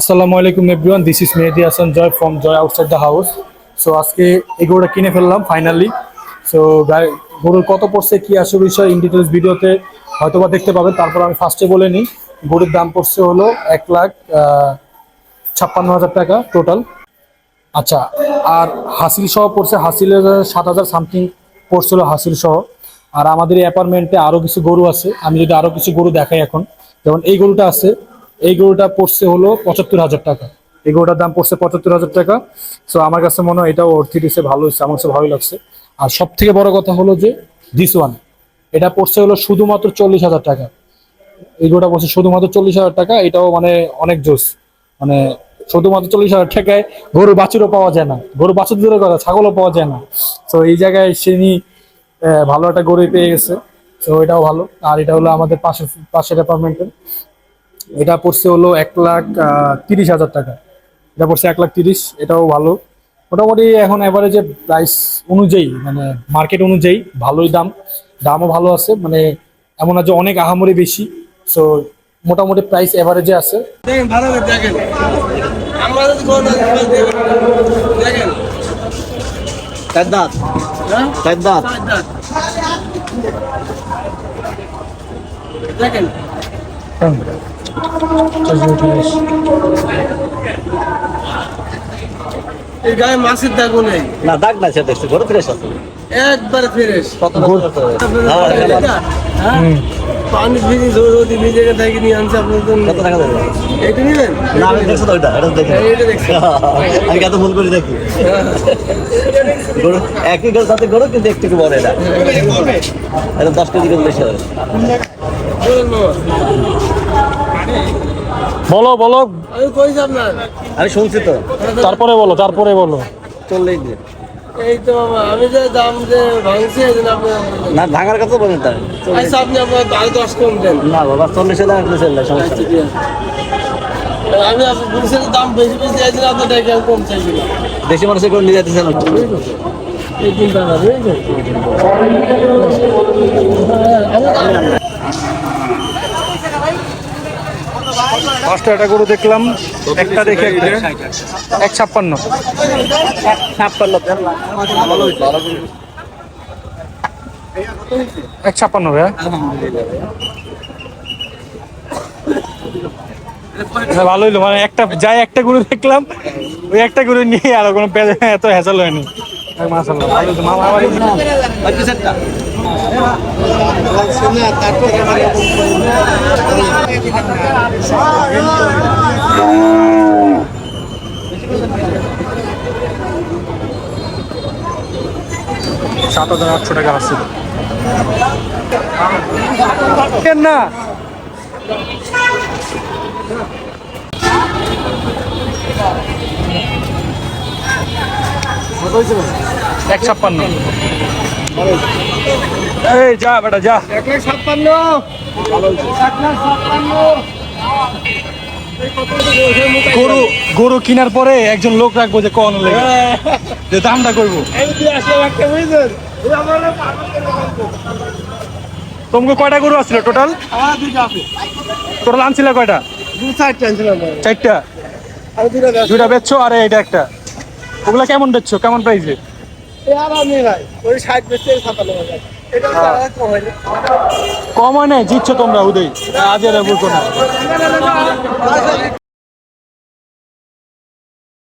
আসসালামু আলাইকুম everyone this is Mehedi Hasan Joy from Joy outside the house so আজকে এই গরুটা কিনে ফেললাম ফাইনালি সো গরুর কত পড়ছে, কি আসে বিষয় ইন ডিটেলস ভিডিওতে হয়তো বা দেখতে পাবেন। তারপর আমি ফার্স্টে বলে নিই, গরুর দাম পড়ছে হলো এক লাখ ছাপ্পান্ন হাজার টাকা টোটাল আচ্ছা আর হাসিল সহ পড়ছে হাসিলের সাত হাজার সামথিং পড়ছিল হাসিল সহ। আর আমাদের অ্যাপার্টমেন্টে আরও কিছু গরু আছে, আমি যদি আরও কিছু গরু দেখাই এখন। যেমন এই গরুটা আছে এই গরুটা পড়ছে হলো পঁচাত্তর হাজার টাকা। এই গরুটার দাম পড়ছে পঁচাত্তর হাজার টাকা। সো আমার কাছে মনে হয় এটাও অর্থিটিসে ভালো হয়েছে, আমার কাছে ভালোই লাগছে। আর সব থেকে বড় কথা হলো যে দিস ওয়ান এটা পড়ছে হলো শুধুমাত্র চল্লিশ হাজার টাকা। এই গরুটা পড়ছে শুধুমাত্র চল্লিশ হাজার টাকা, এটাও মানে অনেক জোস। মানে শুধুমাত্র চল্লিশ হাজার টাকায় গরু বাছুরও পাওয়া যায় না, গরু বাছুর দূরের কথা, ছাগলও পাওয়া যায় না। তো এই জায়গায় নি ভালো একটা গরু পেয়ে গেছে। তো এটাও ভালো। আর এটা হলো আমাদের পাশে পাশের অ্যাপার্টমেন্টের এটা পড়ছে হলো এক লাখ তিরিশ হাজার টাকা। এটা পড়ছে এক লাখ তিরিশ এটাও ভালো। মোটামুটি এখন অ্যাভারেজে প্রাইস অনুযায়ী মানে মার্কেট অনুযায়ী ভালোই দাম। দামও ভালো আছে মানে এমন না যে অনেক আহামরি বেশি। সো মোটামুটি প্রাইস অ্যাভারেজে আছে। দেখেন এই গায়ে মাছের দাগও নেই। না দাগ না সে দেখছি বড় ফ্রেশ আছে। একবারে ফ্রেশ কত হ্যাঁ, পানি ভিজি যদি ভিজে থেকে নিয়ে আনছে আপনার জন্য। কত টাকা দেবে? এটা নিবেন না আমি দেখছি তো ওইটা এটা দেখি। এইটা দেখছি। আমি কত ফোন করে দেখি। গরু একই গরু তাতে গরু কিন্তু একটু একটু বড় এটা। এটা দশ কেজি করে বেশি হবে। বলেন বাবা। বলো বলো। আমি শুনছি তো। তারপরে বলো তারপরে বলো। চল্লিশ দিন। এই তো আমি যে দাম যে ভাঙছি এই জন্য আপনি না ভাঙার কথা বলেন তাই আচ্ছা আপনি আপনার আরও দশ কম দেন। না বাবা চল্লিশ হাজার আপনি চললে সমস্যা আমি আপনার যে দাম বেশি বেশি এই জন্য আপনার দেখে আমি কম চাইছিলাম। দেশি মানুষের করে নিয়ে যেতেছেন এই তিন টাকা পাঁচটা একটা গরু দেখলাম, একটা দেখে এক ছাপ্পান্ন। এক ছাপ্পান্ন ভাইয়া। ভালো হইল মানে একটা, যাই একটা গরু দেখলাম, ওই একটা গরু নিয়ে আর কোনো এত হ্যাসাল হয়নি। মাসাল্লাহ ভালো হইল। সাত হাজার আটশো টাকা আসছিল না এক ছাপ্পান্ন। এই যা বেটা যা। এক লাখ ছাপ্পান্ন। গরু গরু কেনার পরে একজন লোক রাখব যে কন লেগে। যে দামটা করব তোমাকে কয়টা গরু আসছিল টোটাল? আছে। টোটাল আনছিল কয়টা? চারটা দুইটা বেচছো আর এটা একটা। ওগুলা কেমন বেচছো? কেমন প্রাইসে নাই ওই বেচতে হাজার। হয়। না জিতছো তোমরা উদয়। আজ এরা বলতো না